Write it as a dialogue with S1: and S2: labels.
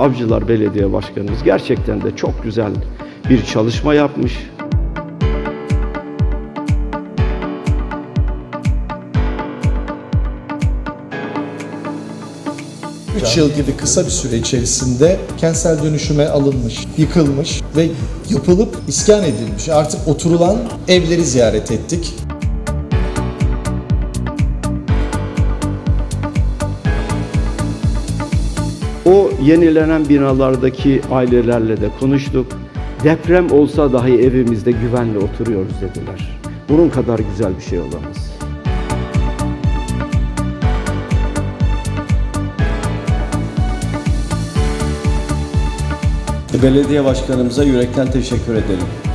S1: Avcılar Belediye Başkanımız gerçekten de çok güzel bir çalışma yapmış.
S2: 3 yıl gibi kısa bir süre içerisinde kentsel dönüşüme alınmış, yıkılmış ve yapılıp iskan edilmiş. Artık oturulan evleri ziyaret ettik.
S1: Yenilenen binalardaki ailelerle de konuştuk. Deprem olsa dahi evimizde güvenle oturuyoruz dediler. Bunun kadar güzel bir şey olamaz.
S3: Belediye başkanımıza yürekten teşekkür ederim.